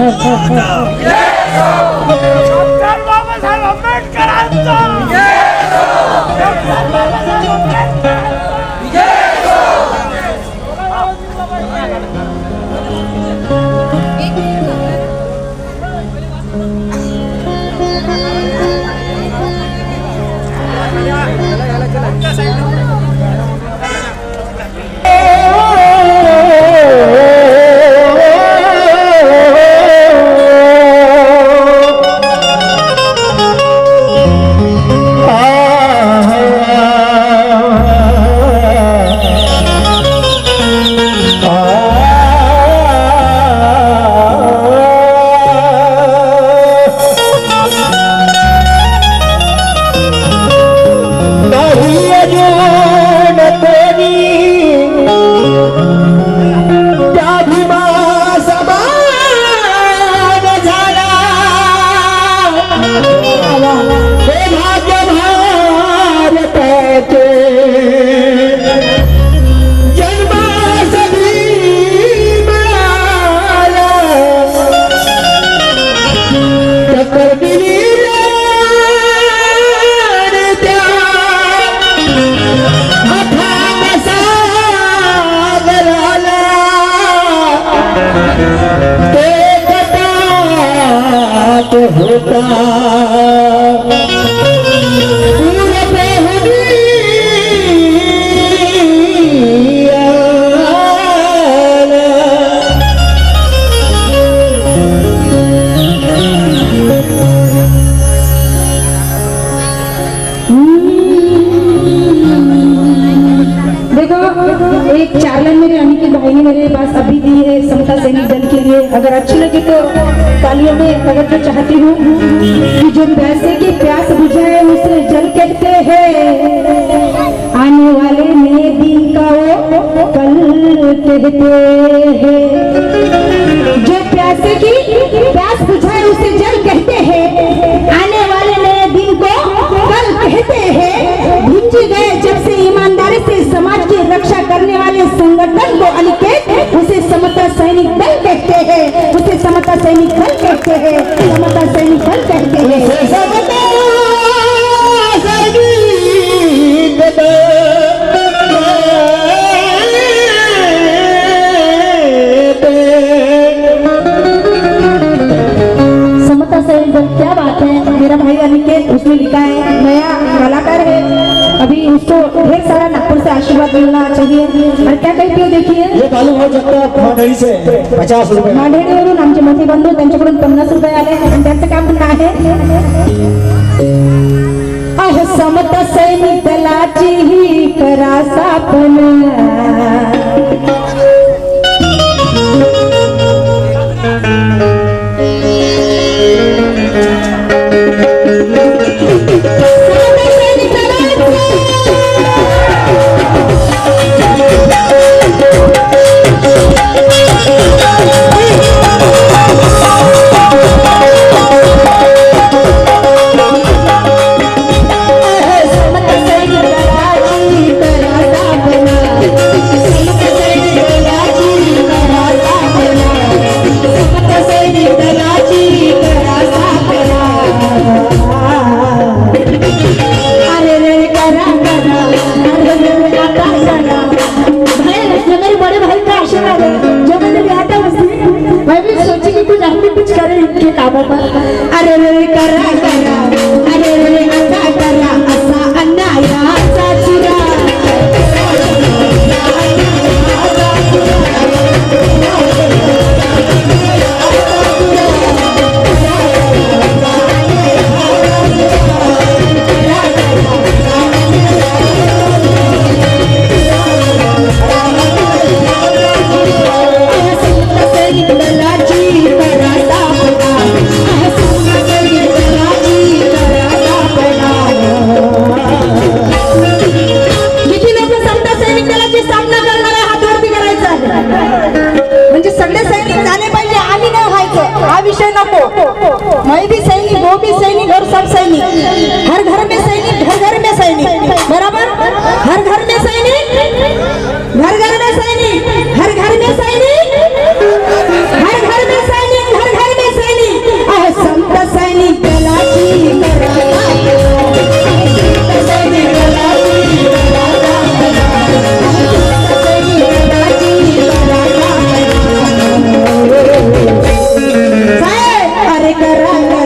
Пу-пу-пу-пу. માટે હોતા एक चालन मेरे अम्मी की भाई ने मेरे पास अभी दी है समता सैनिक दल के लिए। अगर अच्छी लगे तो तालियों में अगर तो चाहती हूँ कि जो पैसे की प्यास बुझाए उसे जल कहते हैं। आने वाले नए दिन का वो कल कहते हैं। जो प्यासे की प्यास बुझाए, उसे जल कहते हैं। आने वाले नए दिन को कल कहते हैं। ढेर सारा नागपुर से आशीर्वाद मिलना चाहिए और क्या कहती हो देखिए ये हो सकता है मंडळी से पचास रुपए मांढेडीवरून आमचे मोठे बंधू त्यांच्याकडून पन्नास रुपये आले. आणि त्यांचं काय म्हणणं आहे. अह समत सैनिक दलाची ही करा स्थापना. वो भी सैनिक और सब सैनिक। हर घर में सैनिक, घर घर में सैनिक। बराबर? हर घर में सैनिक, घर घर में सैनिक हर घर में सैनिक हर घर में सैनिक, घर में सैनिक। संत सैनिक अरे करा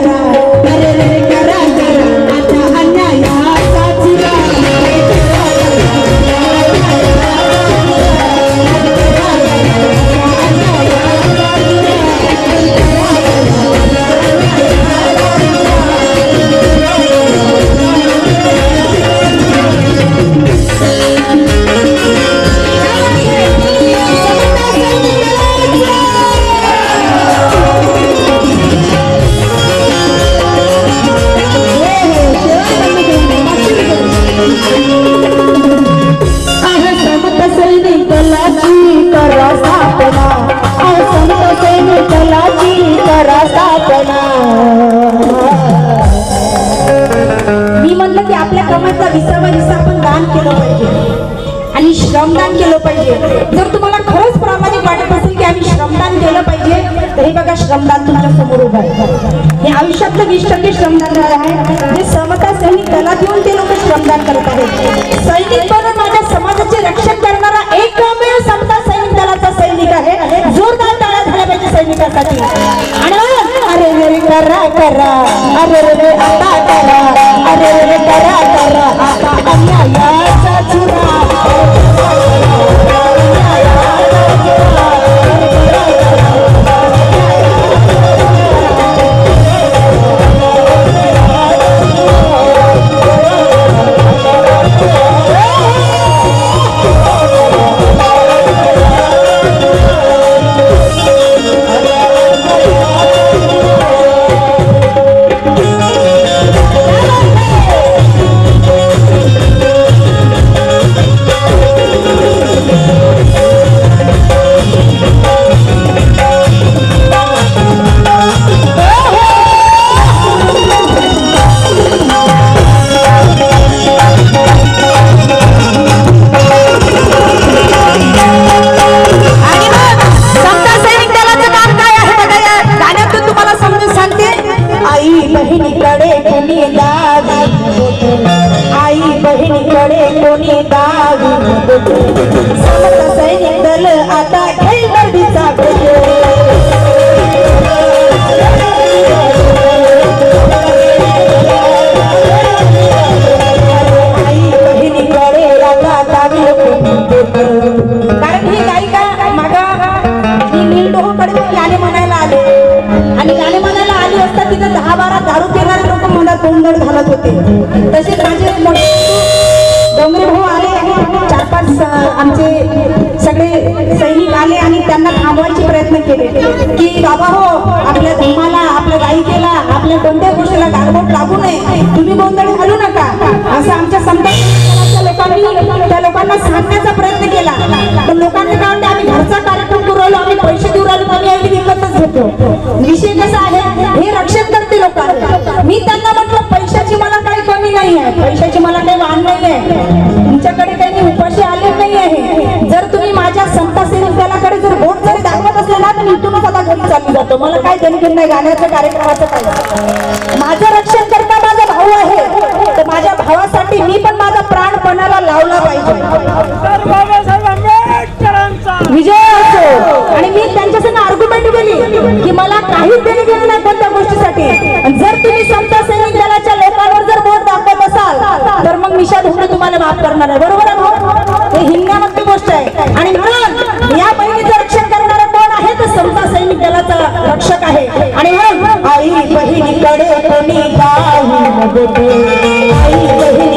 तर हे बघा श्रमदान तुमच्यासमोर उभा आहे. हे आयुष्यातलं वीस टक्के श्रमदान आहे. जे समता सैनिक दलात येऊन ते लोक श्रमदान करत आहेत. सैनिक म्हणून माझ्या समाजाचे रक्षण करणारा एकमेव समता सैनिक दलाचा सैनिक आहे. जोरदार टाळ्या झाल्या पाहिजे सैनिकासाठी. आणि अरे रे करा करा. अरे रे आता करा. अरे रे करा करा. आता अन्यायाचा दल आता आमचे सगळे सैनिक आले आणि त्यांना थांबवायचे प्रयत्न केले. की बाबा हो आपल्या धर्माला आपल्या गायिकेला आपल्या कोणत्या गोष्टीला गारबोट लागू नये. तुम्ही गोंधळ घालू नका. असं आमच्या संपर्क लोकांनी त्या लोकांना सांगण्याचा प्रयत्न केला. पण लोकांनी काय म्हणते आम्ही घरचा कार्यक्रम करू राहिलो आम्ही पैसे देऊ राहिलो आम्ही आम्ही विकतच घेतो विषय कसा आहे? हे रक्षण करते लोकांना मी त्यांना म्हटलं पैशाची मला काही कमी नाही आहे पैशाची मला काही वाण नाही आहे तुमच्याकडे जातो. मला काय देणं नाही गाण्याचं कार्यक्रमाचं काय? माझं रक्षण करता माझा भाऊ आहे. तर माझ्या भावासाठी मी पण माझा प्राण पणाला लावला पाहिजे. विजय असो. आणि मी त्यांच्या आर्ग्युमेंट केली की मला काहीच देणगी नाही कोणत्या गोष्टीसाठी. जर तुम्ही समता सैनिक दलाच्या लोकांवर जर बोट दाखवत असाल तर मग मिशा धोरण तुम्हाला माफ करणार आहे बरोबर आहे भाऊ? गोष्ट आहे. आणि म्हणून या बहिणीचं रक्षक आहे. आणि आई बहिणीकडे कोणी आई बहिणी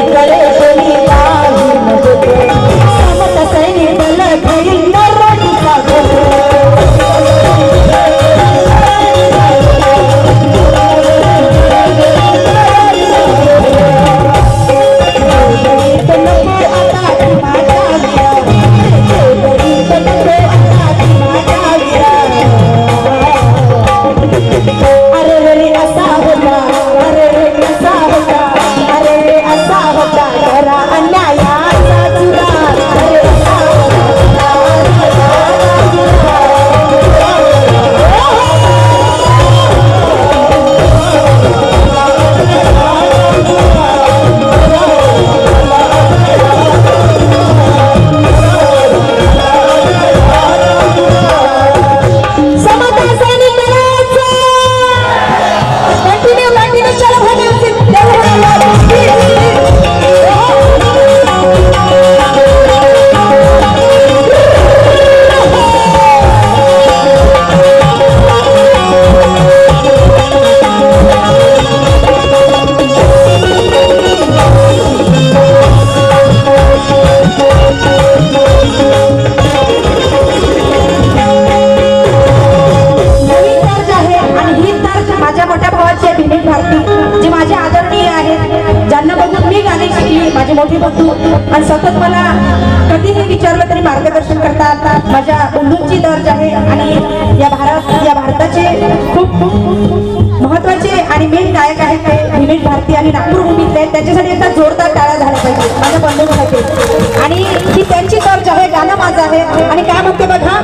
आणि मेन गायक आहेत ते विवेक भारती आणि नागपूर भूमीतले त्याच्यासाठी एकदा जोरदार टाळा झाला पाहिजे. माझ्या बंधूसाठी. आणि ही त्यांची तर आहे गाणं माझं आहे. आणि काय म्हणते बघा?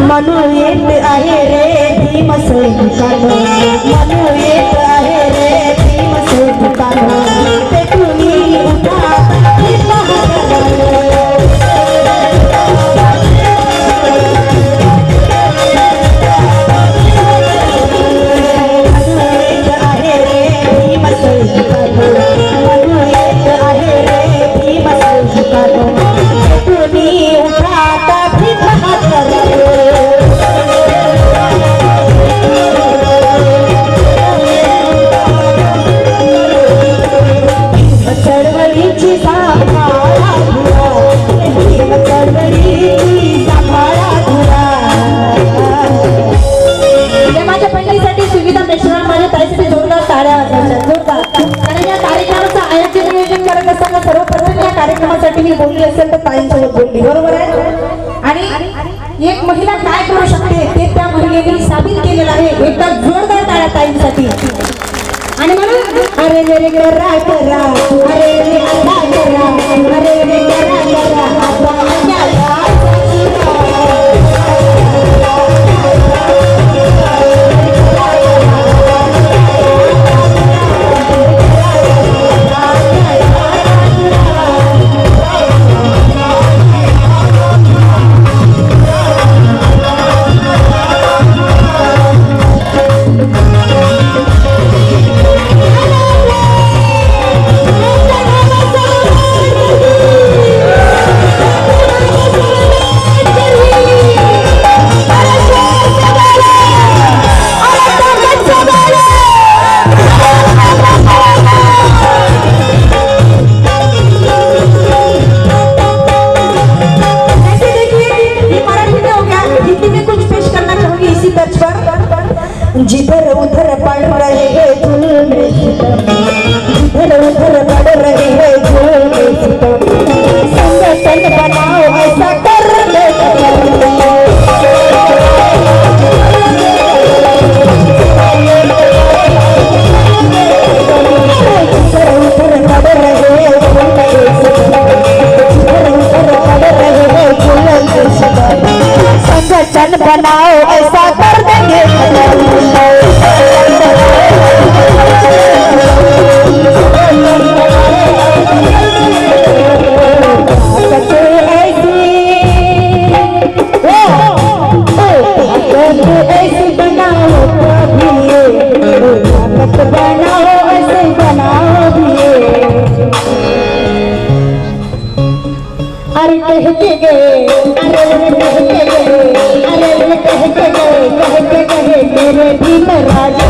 म्हणू येत आहे रे भीमसेन म्हणू येत माझ्या पंडितसाठी सुविधा मिश्रा माझ्या ताईसाठी जोरदार साड्या वाजवायच्या जोरदार कारण या कार्यक्रमाचं आयोजन नियोजन करत असताना सर्वप्रथम या कार्यक्रमासाठी मी बोलली असेल तर ताईंसोबत बोलली बरोबर आहे आणि एक महिला काय करू शकते ते त्या महिलेने साबित केलेलं आहे एकदा जोरदार टाळ्या ताईंसाठी आणि म्हणून अरे रे करा करा अरे रे करा करा अरे रे करा करा Hello? मेरे दिल राजा